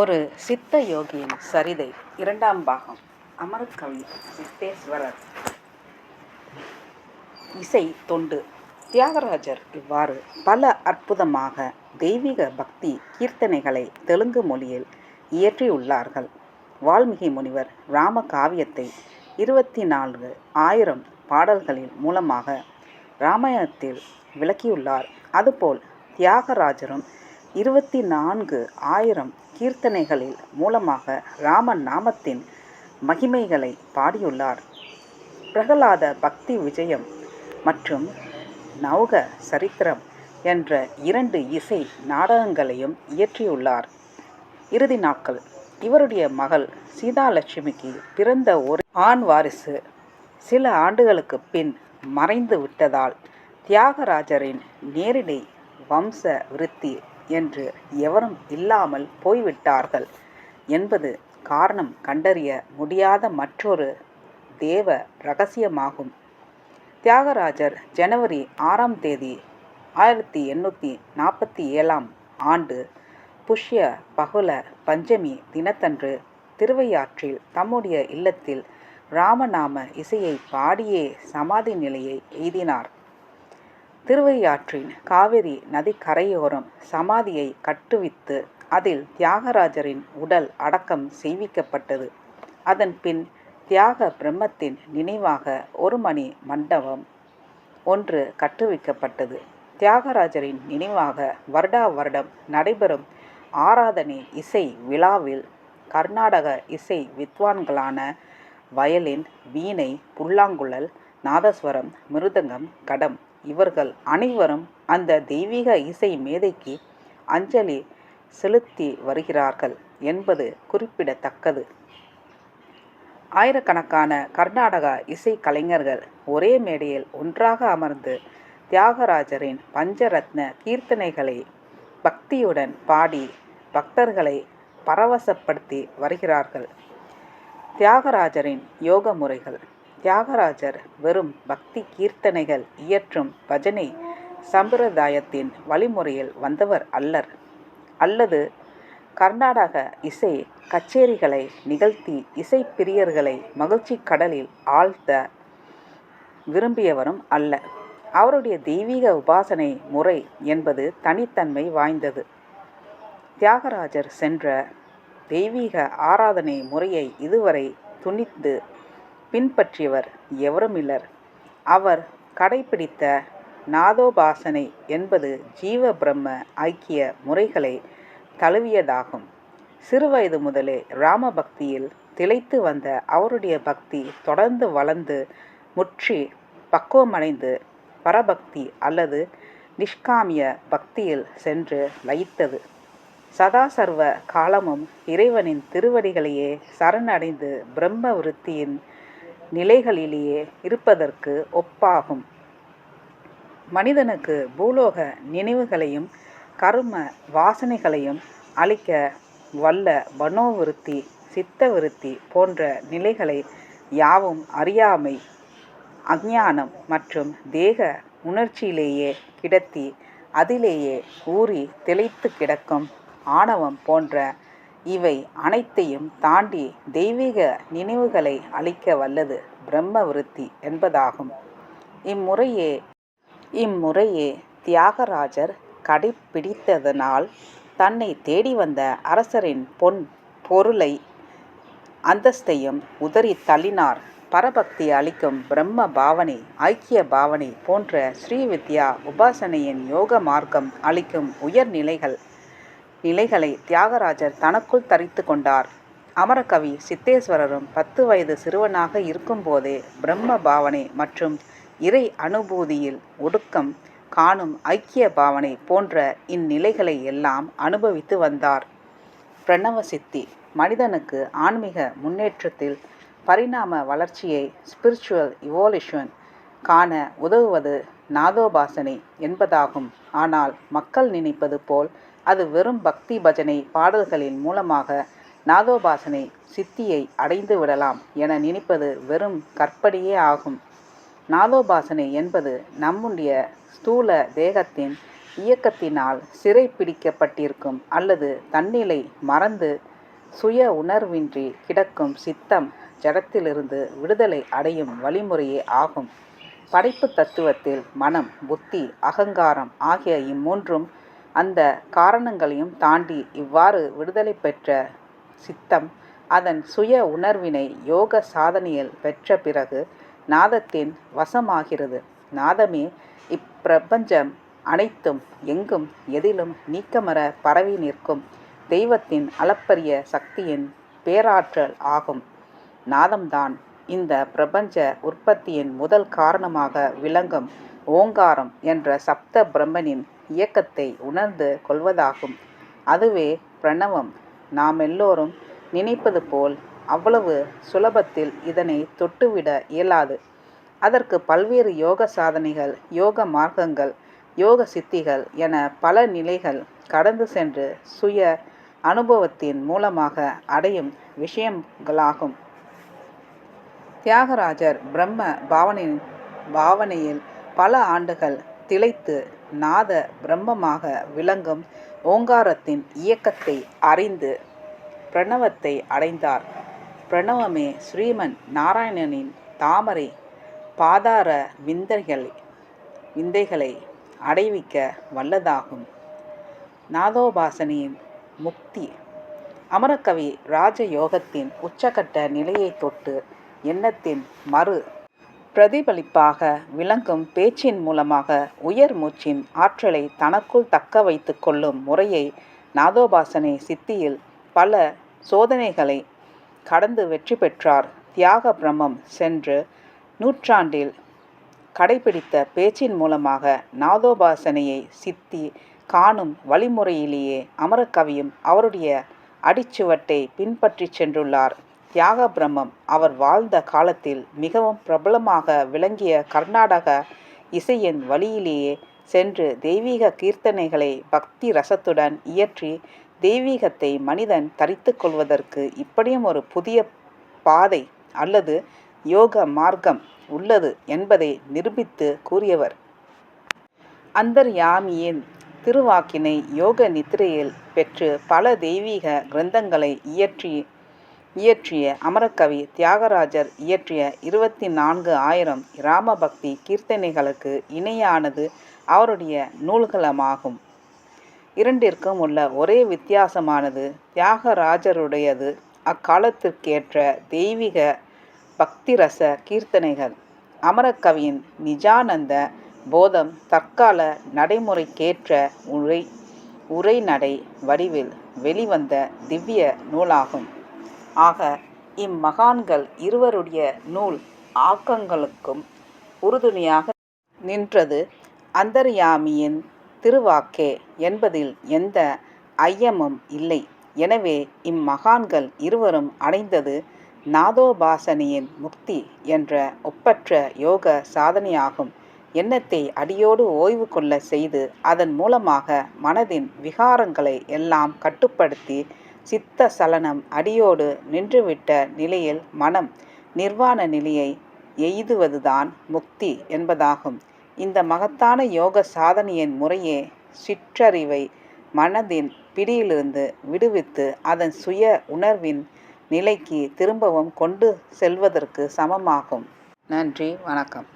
ஒரு சித்த யோகியின் சரிதை இரண்டாம் பாகம். அமரக்கவி சித்தேஸ்வரர். இசை தொண்டு. தியாகராஜர் இவ்வாறு பல அற்புதமாக தெய்வீக பக்தி கீர்த்தனைகளை தெலுங்கு மொழியில் இயற்றியுள்ளார்கள். வால்மீகி முனிவர் ராம காவியத்தை இருபத்தி நான்கு ஆயிரம் பாடல்களின் மூலமாக ராமாயணத்தில் விளக்கியுள்ளார். அதுபோல் தியாகராஜரும் இருபத்தி நான்கு ஆயிரம் கீர்த்தனைகளில் மூலமாக ராமன் நாமத்தின் மகிமைகளை பாடியுள்ளார். பிரகலாத பக்தி விஜயம் மற்றும் நௌக சரித்திரம் என்ற இரண்டு இசை நாடகங்களையும் இயற்றியுள்ளார். இறுதி நாட்கள். இவருடைய மகள் சீதாலட்சுமிக்கு பிறந்த ஒரு ஆண் வாரிசு. சில ஆண்டுகளுக்கு பின் மறைந்து விட்டதால் தியாகராஜரின் நேரிடை வம்ச விருத்தி என்று எவரும் இல்லாமல் போய்விட்டார்கள் என்பது காரணம் கண்டறிய முடியாத மற்றொரு தேவ ரகசியமாகும். தியாகராஜர் ஜனவரி ஆறாம் தேதி ஆயிரத்தி எண்ணூற்றி நாற்பத்தி ஏழாம் ஆண்டு புஷ்ய பகுல பஞ்சமி தினத்தன்று திருவையாற்றில் தம்முடைய இல்லத்தில் ராமநாம இசையை பாடியே சமாதி நிலையை எய்தினார். திருவையாற்றின் காவிரி நதிக்கரையோரம் சமாதியை கட்டுவித்து அதில் தியாகராஜரின் உடல் அடக்கம் செய்விக்கப்பட்டது. அதன் பின் தியாக பிரம்மத்தின் நினைவாக ஒரு மணி மண்டபம் ஒன்று கட்டுவிக்கப்பட்டது. தியாகராஜரின் நினைவாக வருடா வருடம் நடைபெறும் ஆராதனை இசை விழாவில் கர்நாடக இசை வித்வான்களான வயலின் வீணை புல்லாங்குழல் நாதஸ்வரம் மிருதங்கம் கடம் இவர்கள் அனைவரும் அந்த தெய்வீக இசை மேதைக்கு அஞ்சலி செலுத்தி வருகிறார்கள் என்பது குறிப்பிடத்தக்கது. ஆயிரக்கணக்கான கர்நாடக இசை கலைஞர்கள் ஒரே மேடையில் ஒன்றாக அமர்ந்து தியாகராஜரின் பஞ்சரத்ன கீர்த்தனைகளை பக்தியுடன் பாடி பக்தர்களை பரவசப்படுத்தி வருகிறார்கள். தியாகராஜரின் யோக முறைகள் தியாகராஜர் வெறும் பக்தி கீர்த்தனைகள் இயற்றும் பஜனை சம்பிரதாயத்தின் வழிமுறையில் வந்தவர் அல்லர். அல்லது கர்நாடக இசை கச்சேரிகளை நிகழ்த்தி இசை பிரியர்களை மகிழ்ச்சி கடலில் ஆழ்த்த விரும்பியவரும் அல்ல. அவருடைய தெய்வீக உபாசனை முறை என்பது தனித்தன்மை வாய்ந்தது. தியாகராஜர் சென்ற தெய்வீக ஆராதனை முறையை இதுவரை துணித்து பின்பற்றியவர் எவரும் இல்லர். அவர் கடைபிடித்த நாதோபாசனை என்பது ஜீவ பிரம்ம ஐக்கிய முறைகளை தழுவியதாகும். சிறுவயது முதலே ராம பக்தியில் திளைத்து வந்த அவருடைய பக்தி தொடர்ந்து வளர்ந்து முற்றி பக்குவமடைந்து பரபக்தி அல்லது நிஷ்காமிய பக்தியில் சென்று லயித்தது. சதா சர்வ காலமும் இறைவனின் திருவடிகளையே சரணடைந்து பிரம்ம விருத்தியின் நிலைகளிலேயே இருப்பதற்கு ஒப்பாகும். மனிதனுக்கு பூலோக நினைவுகளையும் கரும வாசனைகளையும் அளிக்க வல்ல மனோவிருத்தி சித்தவிருத்தி போன்ற நிலைகளை யாவும் அறியாமை அஞ்ஞானம் மற்றும் தேக உணர்ச்சியிலேயே கிடத்தி அதிலேயே ஊறி திளைத்து கிடக்கும் ஆணவம் போன்ற இவை அனைத்தையும் தாண்டி தெய்வீக நினைவுகளை அளிக்க வல்லது பிரம்ம விருத்தி என்பதாகும். இம்முறையே இம்முறையே தியாகராஜர் கடைப்பிடித்ததனால் தன்னை தேடி வந்த அரசரின் பொன் பொருளை அந்தஸ்தையும் உதறி தள்ளினார். பரபக்தி அளிக்கும் பிரம்ம பாவனை ஐக்கிய பாவனை போன்ற ஸ்ரீவித்யா உபாசனையின் யோக மார்க்கம் அளிக்கும் உயர்நிலைகள் நிலைகளை தியாகராஜர் தனக்குள் தரித்து கொண்டார். அமரகவி சித்தேஸ்வரரும் பத்து வயது சிறுவனாக இருக்கும்போதே பிரம்ம பாவனை மற்றும் இறை அனுபூதியில் ஒடுக்கம் காணும் ஐக்கிய பாவனை போன்ற இந்நிலைகளை எல்லாம் அனுபவித்து வந்தார். பிரணவ சித்தி மனிதனுக்கு ஆன்மீக முன்னேற்றத்தில் பரிணாம வளர்ச்சியை ஸ்பிரிச்சுவல் இவோல்யூஷன் காண உதவுவது நாதோபாசனை என்பதாகும். ஆனால் மக்கள் நினைப்பது போல் அது வெறும் பக்தி பஜனை பாடல்களின் மூலமாக நாதோபாசனை சித்தியை அடைந்து விடலாம் என நினைப்பது வெறும் கற்பனையே ஆகும். நாதோபாசனை என்பது நம்முடைய ஸ்தூல தேகத்தின் இயக்கத்தினால் சிறை பிடிக்கப்பட்டிருக்கும் அல்லது தன்னிலை மறந்து சுய உணர்வின்றி கிடக்கும் சித்தம் ஜடத்திலிருந்து விடுதலை அடையும் வழிமுறையே ஆகும். படைப்பு தத்துவத்தில் மனம் புத்தி அகங்காரம் ஆகிய இம்மூன்றும் அந்த காரணங்களையும் தாண்டி இவ்வாறு விடுதலை பெற்ற சித்தம் அதன் சுய உணர்வினை யோக சாதனையில் பெற்ற பிறகு நாதத்தின் வசமாகிறது. நாதமே இப்பிரபஞ்சம் அனைத்தும் எங்கும் எதிலும் நீக்கமர பரவி நிற்கும் தெய்வத்தின் அளப்பரிய சக்தியின் பேராற்றல் ஆகும். நாதம்தான் இந்த பிரபஞ்ச உற்பத்தியின் முதல் காரணமாக விளங்கும் ஓங்காரம் என்ற சப்த பிரம்மனின் இயக்கத்தை உணர்ந்து கொள்வதாகும். அதுவே பிரணவம். நாம் எல்லோரும் நினைப்பது போல் அவ்வளவு சுலபத்தில் இதனை தொட்டுவிட இயலாது. அதற்கு பல்வேறு யோக சாதனைகள் யோக மார்க்கங்கள் யோக சித்திகள் என பல நிலைகள் கடந்து சென்று சுய அனுபவத்தின் மூலமாக அடையும் விஷயங்களாகும். தியாகராஜர் பிரம்ம பாவனையின் பாவனையில் பல ஆண்டுகள் திளைத்து நாத பிரம்மமாக விளங்கும் ஓங்காரத்தின் இயக்கத்தை அறிந்து பிரணவத்தை அடைந்தார். பிரணவமே ஸ்ரீமன் நாராயணனின் தாமரை பாதார விந்தைகளை விந்தைகளை அடைவிக்க வல்லதாகும். நாதோபாசனின் முக்தி. அமரகவி ராஜயோகத்தின் உச்சகட்ட நிலையை தொட்டு எண்ணத்தின் மறு பிரதிபலிப்பாக விளங்கும் பேச்சின் மூலமாக உயர் மூச்சின் ஆற்றலை தனக்குள் தக்க வைத்து கொள்ளும் முறையை நாதோபாசனை சித்தியில் பல சோதனைகளை கடந்து வெற்றி பெற்றார். தியாக பிரம்மம் சென்று நூற்றாண்டில் கடைபிடித்த பேச்சின் மூலமாக நாதோபாசனையை சித்தி காணும் வழிமுறையிலேயே அமரக்கவியும் அவருடைய அடிச்சுவட்டை பின்பற்றி சென்றுள்ளார். தியாக பிரம்மம் அவர் வாழ்ந்த காலத்தில் மிகவும் பிரபலமாக விளங்கிய கர்நாடக இசையின் வழியிலேயே சென்று தெய்வீக கீர்த்தனைகளை பக்தி ரசத்துடன் இயற்றி தெய்வீகத்தை மனிதன் தரித்து கொள்வதற்கு இப்படியும் ஒரு புதிய பாதை அல்லது யோக மார்க்கம் உள்ளது என்பதை நிரூபித்து கூறியவர். அந்தர்யாமியின் திருவாக்கினை யோக நித்திரையில் பெற்று பல தெய்வீக கிரந்தங்களை இயற்றி இயற்றிய அமரகவி தியாகராஜர் இயற்றிய இருபத்தி நான்கு ஆயிரம் ராமபக்தி கீர்த்தனைகளுக்கு இணையானது அவருடைய நூல்களமாகும். இரண்டிற்கும் உள்ள ஒரே வித்தியாசமானது தியாகராஜருடையது. அக்காலத்திற்கேற்ற தெய்வீக பக்திரச கீர்த்தனைகள். அமரகவியின் நிஜானந்த போதம் தற்கால நடைமுறைக்கேற்ற உரை உரைநடை வடிவில் வெளிவந்த திவ்ய நூலாகும். ஆக இம்மகான்கள் இருவருடைய நூல் ஆக்கங்களுக்கும் உறுதுணையாக நின்றது. அந்தர்யாமியின் திருவாக்கே என்பதில் எந்த ஐயமும் இல்லை. எனவே இம்மகான்கள் இருவரும் அடைந்தது நாதோபாசனியின் முக்தி என்ற ஒப்பற்ற யோக சாதனையாகும். எண்ணத்தை அடியோடு ஓய்வு கொள்ள செய்து அதன் மூலமாக மனதின் விகாரங்களை எல்லாம் கட்டுப்படுத்தி சித்த சலனம் அடியோடு நின்றுவிட்ட நிலையில் மனம் நிர்வாண நிலையை எய்துவதுதான் முக்தி என்பதாகும். இந்த மகத்தான யோக சாதனையின் முறையே சிற்றறிவை மனதின் பிடியிலிருந்து விடுவித்து அதன் சுய உணர்வின் நிலைக்கு திரும்பவும் கொண்டு செல்வதற்கு சமமாகும். நன்றி வணக்கம்.